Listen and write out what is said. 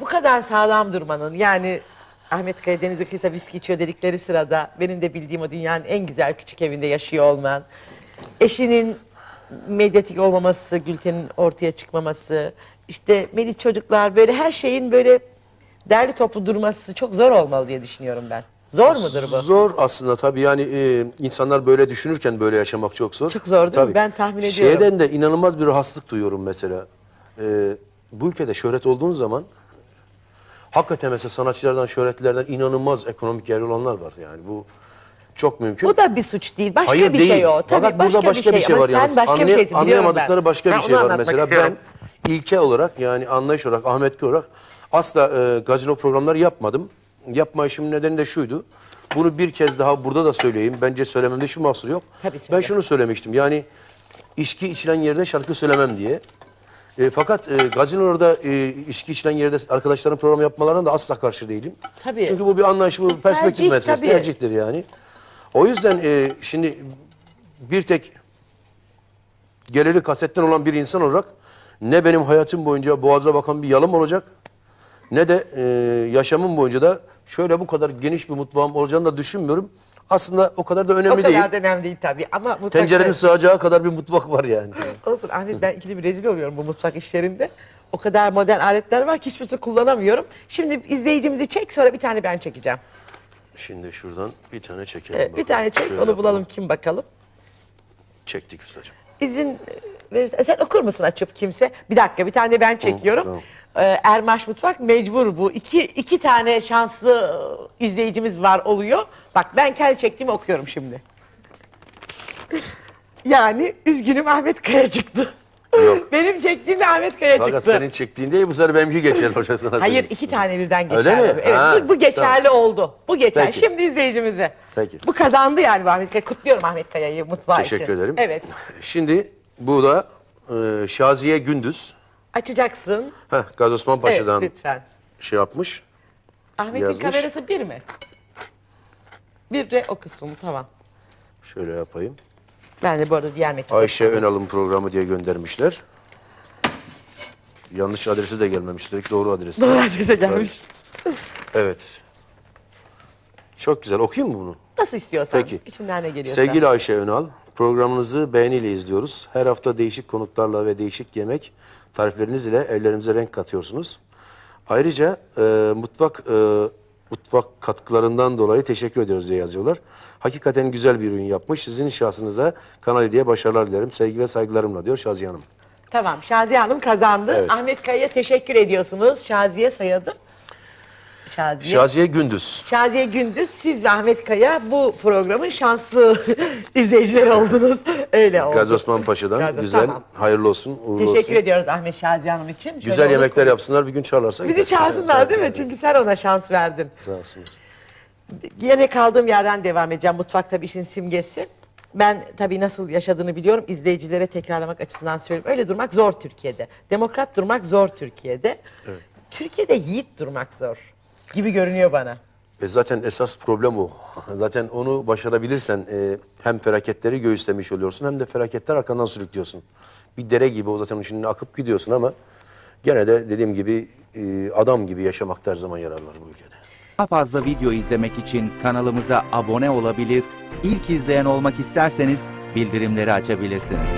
bu kadar sağlam durmanın yani Ahmet Kaya denizi kıyısa viski içiyor dedikleri sırada benim de bildiğim o dünyanın en güzel küçük evinde yaşıyor olman, eşinin medyatik olmaması, Gülten'in ortaya çıkmaması, işte Melis çocuklar böyle her şeyin böyle derli toplu durması çok zor olmalı diye düşünüyorum ben. Zor mudur bu? Zor aslında tabii yani e, insanlar böyle düşünürken böyle yaşamak çok zor. Çok zor değil mi? Ben tahmin ediyorum. Şeyden de inanılmaz bir rahatsızlık duyuyorum mesela. E, bu ülkede şöhret olduğun zaman hakikaten mesela sanatçılardan, şöhretlilerden inanılmaz ekonomik değerli olanlar var yani bu çok mümkün. Bu da bir suç değil. Başka Hayır bir değil. şey o. Tabii Fakat burada başka bir şey, Ama var yalnız. başka bir Anlay- şeysin biliyorum anlayamadıkları ben. başka Ben bir şey var. Mesela istiyorum. ben ilke olarak yani anlayış olarak, Ahmet Kaya olarak asla e, gazino programları yapmadım. Yapma işimin nedeni de şuydu. Bunu bir kez daha burada da söyleyeyim. Bence söylememde şu mahsur yok. Tabii ben şunu söylemiştim. Yani içki içilen yerde şarkı söylemem diye. E, fakat e, gazinolarda e, içki içilen yerde arkadaşların program yapmalarına da asla karşı değilim. Tabii. Çünkü bu bir anlayış, bu bir perspektif Tercih, meselesi, tabii. tercihtir yani. O yüzden e, şimdi bir tek geliri kasetten olan bir insan olarak ne benim hayatım boyunca boğaza bakan bir yalım olacak ne de e, yaşamım boyunca da şöyle bu kadar geniş bir mutfağım olacağını da düşünmüyorum. Aslında o kadar da O önemli kadar değil. da önemli değil tabii ama mutfak... Tencerenin sığacağı kadar bir mutfak var yani. Olsun Ahmet ben ikili bir rezil oluyorum bu mutfak işlerinde. O kadar modern aletler var ki hiçbirisini kullanamıyorum. Şimdi izleyicimizi çek sonra bir tane ben çekeceğim. Şimdi şuradan bir tane çekelim. Evet, bir tane çek Şöyle onu yapalım. bulalım kim bakalım. Çektik ustacığım. İzin e, verirsen sen okur musun açıp kimse? Bir dakika bir tane de ben çekiyorum. tamam. Ee, Ermaş Mutfak mecbur bu. İki, iki tane şanslı e, izleyicimiz var oluyor. Bak ben kendi çektiğimi okuyorum şimdi. Yani üzgünüm Ahmet Kaya çıktı. Yok. Benim çektiğimde Ahmet Kaya Fakat çıktı. senin çektiğin değil bu sefer benimki geçer hoca sana Hayır söyleyeyim. iki tane birden Öyle geçerli. mi? Evet, Ha, bu, bu geçerli oldu. Bu geçer. Peki. Şimdi izleyicimize. Peki. Bu kazandı yani bu Ahmet Kaya. Kutluyorum Ahmet Kaya'yı mutfağı için. Teşekkür ederim. Evet. Şimdi bu da e, Şaziye Gündüz. Açacaksın. Heh, Gazi Osman Evet Paşa'dan lütfen. şey yapmış. Ahmet'in Yazmış. kamerası bir mi? Bir de o kısmı tamam. Şöyle yapayım. Ben de bu arada diğer metin. Ayşe Önal'ın programı diye göndermişler. Yanlış adresi de gelmemiş. Üstelik doğru adresi. Doğru adrese gelmiş. Evet. Çok güzel. Okuyayım mı bunu? Nasıl istiyorsan. Peki. İçinden ne geliyorsa. Sevgili Ayşe Önal, programınızı beğeniyle izliyoruz. Her hafta değişik konuklarla ve değişik yemek tarifleriniz ile evlerimize renk katıyorsunuz. Ayrıca e, mutfak e, mutfak katkılarından dolayı teşekkür ediyoruz diye yazıyorlar. Hakikaten güzel bir ürün yapmış. Sizin şahsınıza Kanal diye başarılar dilerim. Sevgi ve saygılarımla diyor Şaziye Hanım. Tamam Şaziye Hanım kazandı. Evet. Ahmet Kaya'ya teşekkür ediyorsunuz. Şaziye soyadı. Şaziye. Şaziye Gündüz. Şaziye Gündüz, siz ve Ahmet Kaya bu programın şanslı izleyicileri oldunuz. Öyle oldu. Gazi Osman Paşa'dan Gazi- güzel, tamam. hayırlı olsun, uğurlu Teşekkür olsun. ediyoruz Ahmet Şaziye Hanım için. Şöyle Güzel yemekler koy- yapsınlar, bir gün çağırlarsa. Bizi gider. çağırsınlar Evet, değil mi? evet, Çünkü sen ona şans verdin. Sağ olsunlar. Yine kaldığım yerden devam edeceğim. Mutfak tabii işin simgesi. Ben tabii nasıl yaşadığını biliyorum. İzleyicilere tekrarlamak açısından söylüyorum. Öyle durmak zor Türkiye'de. Demokrat durmak zor Türkiye'de. Türkiye'de yiğit durmak zor gibi görünüyor bana. E zaten esas problem o. Zaten onu başarabilirsen e, hem felaketleri göğüslemiş oluyorsun hem de felaketler arkandan sürüklüyorsun. Bir dere gibi o zaten onun içinde akıp gidiyorsun ama gene de dediğim gibi e, adam gibi yaşamakta her zaman yarar var bu ülkede. Daha fazla video izlemek için kanalımıza abone olabilir, ilk izleyen olmak isterseniz bildirimleri açabilirsiniz.